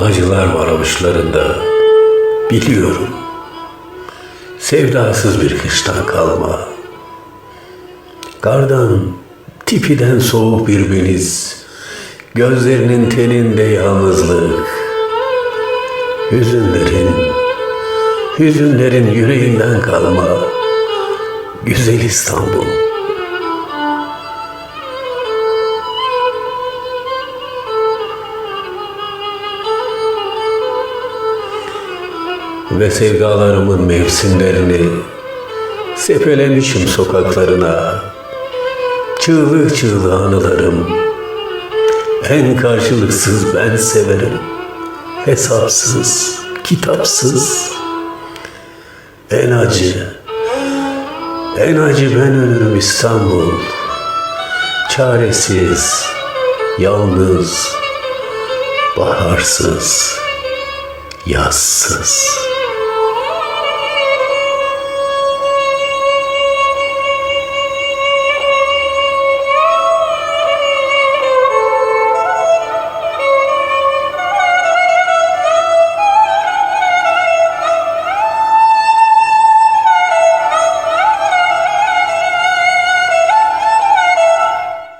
Acılar var avuçlarında. Biliyorum. Sevdasız bir kıştan kalma. Kardan, tipiden soğuk bir beniz. Gözlerinin teninde yalnızlık. Hüzünlerin, hüzünlerin yüreğinden kalma. Güzel İstanbul. Ve sevdalarımın mevsimlerini sepelemişim sokaklarına. Çığlık çığlığa anılarım, en karşılıksız ben severim. Hesapsız, kitapsız, en acı, en acı ben ölürüm İstanbul. Çaresiz, yalnız, baharsız, yazsız.